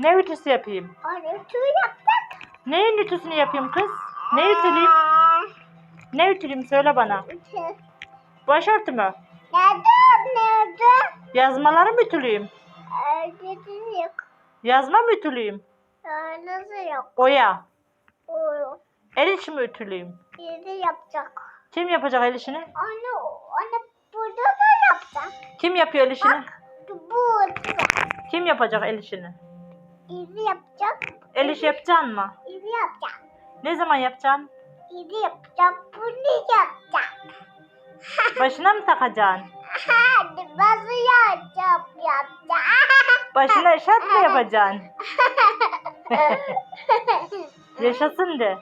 Ne ütüsü yapayım? Onu tüy yaptık. Neyin ütüsünü yapayım kız? Ne ütüleyeyim? Ne ütüleyeyim söyle bana. Ütü. Başörtü mü? Nerede? Nerede? Yazmaları mı ütüleyeyim? Öyle yok. Yazma mı ütüleyeyim? Öyle yok. Oya. O El işi mi ütüleyeyim? yedi yapacak. Kim yapacak el işini? Onu, onu burada da yapacak. Kim yapıyor el işini? Bak. Burada. Kim yapacak el işini? Yedi yapacak. El işi yapacaksın mı? Yedi yapacak. Ne zaman yapacaksın? Yedi yapacak. Bunu yapacak. Başına mı takacaksın? Hadi nasıl yapacak? Yapacak. Başına eşarp mı yapacaksın? Yaşasın de.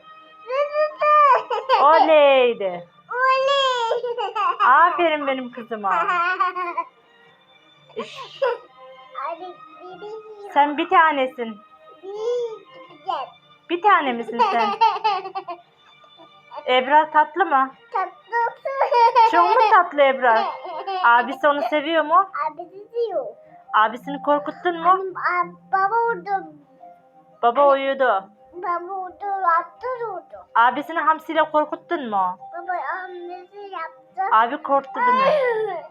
Oley de. Oley. Aferin benim kızıma. Sen bir tanesin. Bir tane misin sen? Ebrar tatlı mı? Tatlısı. Çok mu tatlı Ebrar? Abisi onu seviyor mu? Abisi diyor. Abisini korkuttun mu? Ab- baba orada. Baba uyudu. Baba orada attı orada. Abisini hamsiyle korkuttun mu? Baba annesi yaptı. Abi korktu değil mi?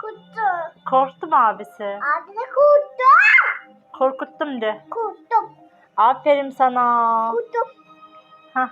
Kuttu. Korktu mu abisi? Abi de kuttu. Korkuttum de. Kuttum. Aferin sana. Kuttum. Hah.